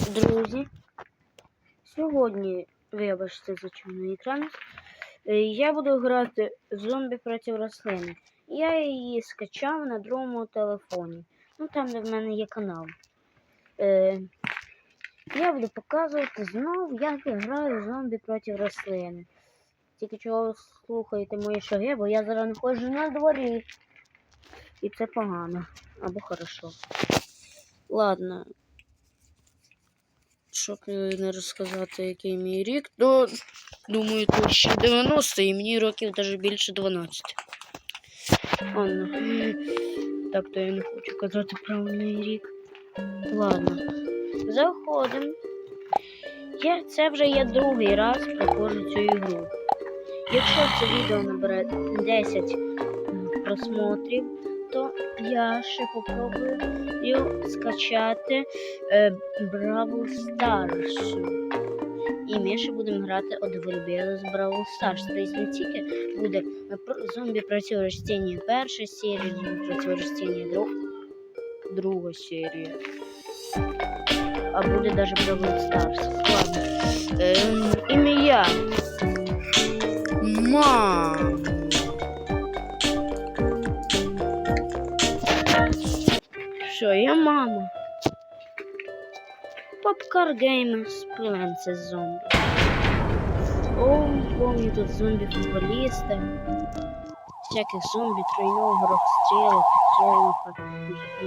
Друзі, сьогодні, вибачте за чорний екран, е, я буду грати зомбі проти рослини. Я її скачав на другому телефоні. Ну там, де в мене є канал. Е, я буду показувати знов, як я граю зомбі проти рослини. Тільки чого слухаєте мої шаги, бо я зараз не ходжу на дворі. І це погано. Або хорошо. Ладно. Щоб не розказати, який мій рік, то думаю, то ще 90 і мені років навіть більше 12. Ладно. Так, то я не хочу казати правильний рік. Ладно. Заходимо. Я, це вже я другий раз проходжу цю ігру. Якщо це відео набере 10 просмотрів, то я ще попробую скачати е, Бравл Старс. І ми ще будемо грати от Вольберу з Бравл Старс. Тобто не тільки буде зомбі противорождення перша серія, зомбі противорождення друг, друга серія. А буде навіть Бравл Старс. Ладно. Ем, ім'я. Мам. Що, я мама. Попкар Геймерс, Племенце зомбі. О, помню тут зомбі футболіста. Всяких зомбі тройного розстрілу, підсолнуха,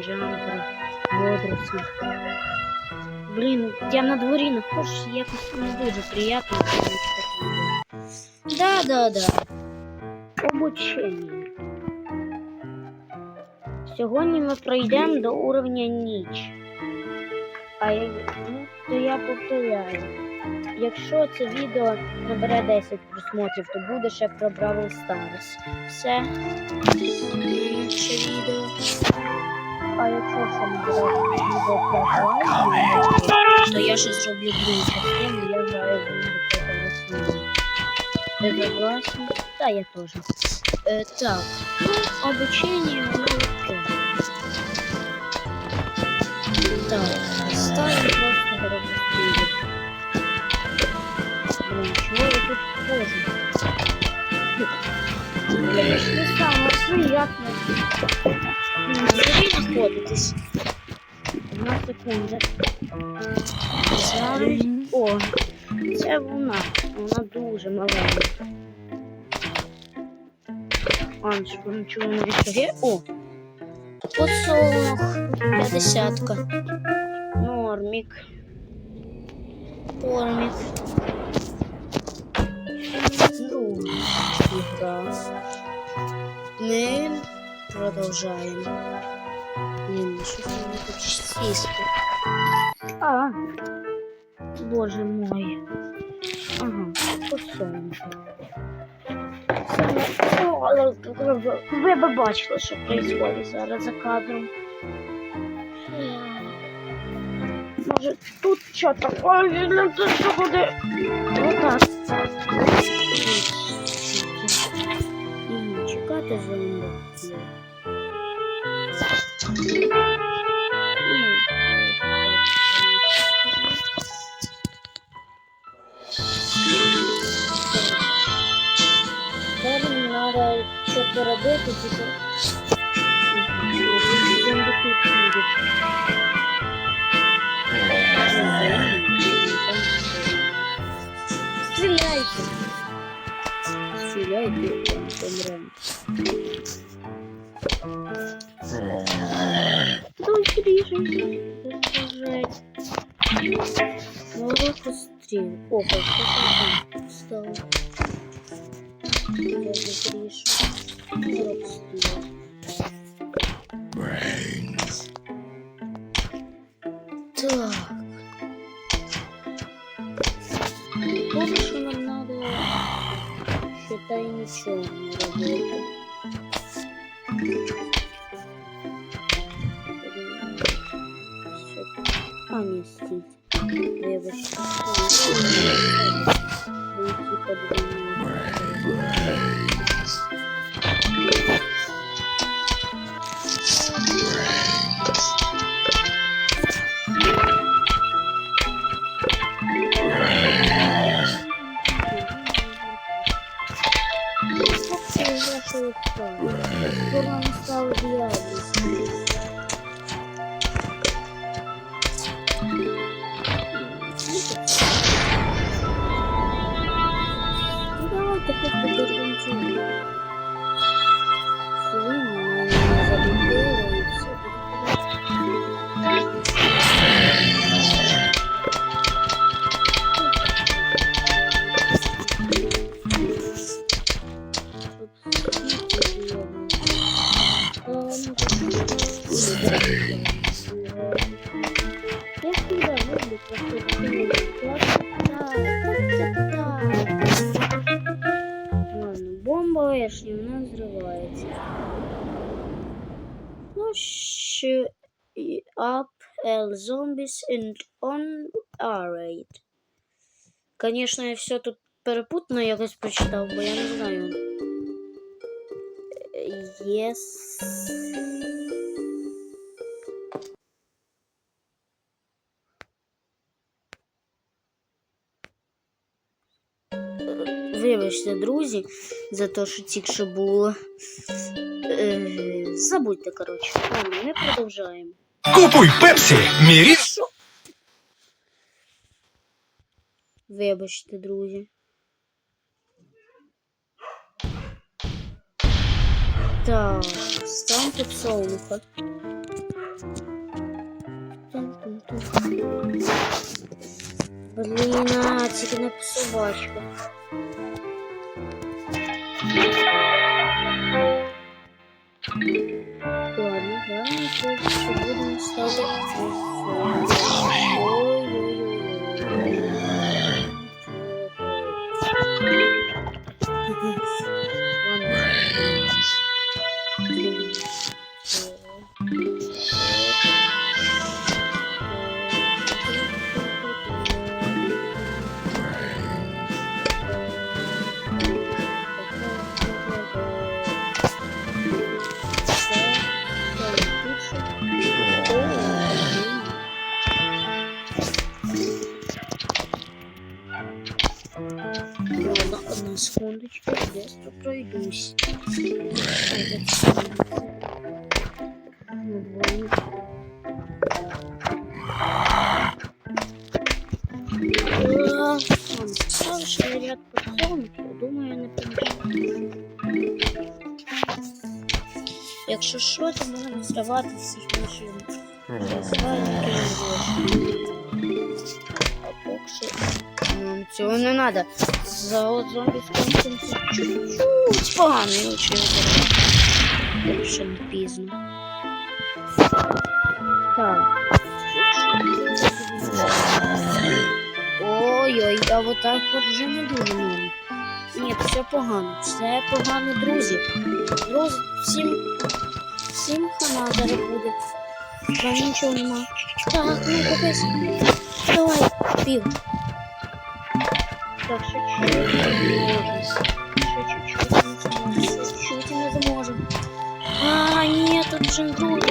джампера, водорослі. Блін, я на дворі нахожусь, якось не дуже приємно. Да, да, да. Обучення. Сьогодні ми пройдемо до уровня ніч. А я, ну, то я повторяю. Якщо це відео набере 10 просмотрів, то буде ще про Бравл Старс. Все. А якщо ще набере відео 5 лайків, то я ще зроблю другу частину, я граю в про рослини. Ви согласны? Да, я тоже. Э, так, обучение Так, ставим просто городу Блин, чего я тут хожу? Блин, не самое приятное. Где находитесь? Одна секунда. Зараз. О, це вона. Вона дуже маленька. А, нічого, нічого не відшаги. О! Посолох. П'ятдесятка. Нормік. Кормік. Друга ігра. Ми продовжаємо. Блін, що це мені тут? А, боже мой. Ага, посолнечко. Ви б бачили, що відбувається зараз за кадром. Може, тут що таке? Ну, Тут що буде? Отак. І чекати. Тепер мені треба що поробити, тільки тут будуть. Стреляйте. Стреляйте, вам понравится. Только решим. Держать. Молоко стрим. Опа, что там? Помню, что нам надо, считай, ничего не работает. А, не стить. Вибачте. Cheer up L zombies and on raid. Конечно, я все тут перепутано якось прочитав, бо я не знаю. Е, Yes. Вибачте, друзі, за те, що тільки що було. Е, забудьте, коротше. Ладно, ми продовжаємо. Купуй пепсі, мірі. Вибачте, друзі. Так, стан підсолнуха. Блін, а, тільки не собачка. Будемо ставити. Ладно, Якщо що, то можна зривати всіх розвальників. А поки що нам цього не треба. За зомбі скончимося чуть-чуть погано, забрати. Ще не пізно. Так. Ой-ой, а вот так от вже не дуже можна. Ні, все погано. Все погано, друзі. Друзі, всім, всім хана зараз буде. Там нічого нема. Так, ну капець. Давай, пів. Так, чуть-чуть. Чуть-чуть ні, тут же другий.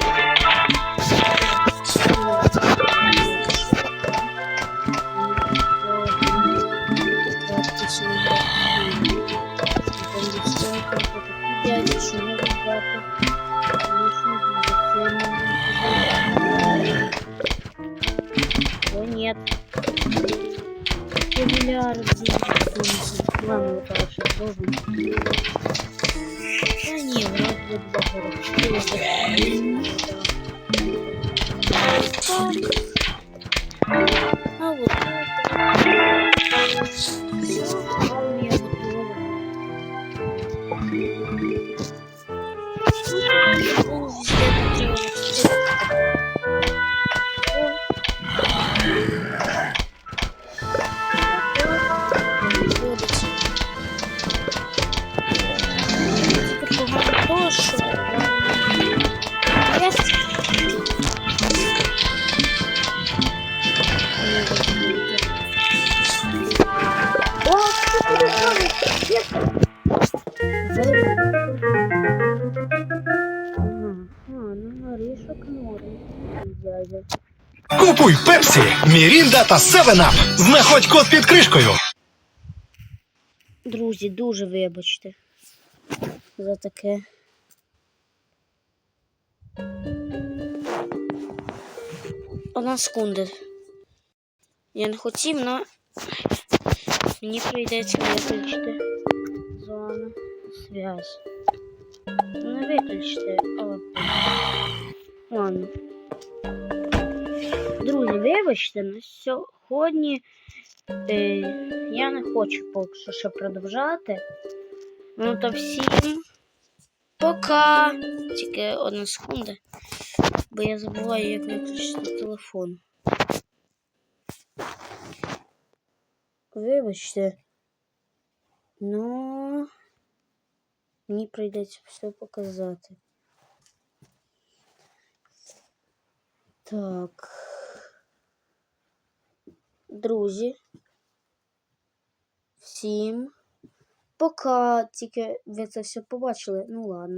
О, нет. Миллиард Ладно, вот так сейчас должен. Да не, вроде бы два А вот дядя. Купуй пепсі, мірінда та севенап. Знаходь код під кришкою. Друзі, дуже вибачте за таке. Одна секунда. Я не хотів, але мені прийдеться виключити зону зв'язь. Не виключити, але ладно. Друзі, вибачте, на сьогодні е, я не хочу поки що ще продовжати. Ну то всім пока. Тільки одна секунда. Бо я забуваю, як виключити телефон. Вибачте. Ну мені прийдеться все показати. Так. Друзі. Всім пока. Тільки ви це все побачили. Ну ладно.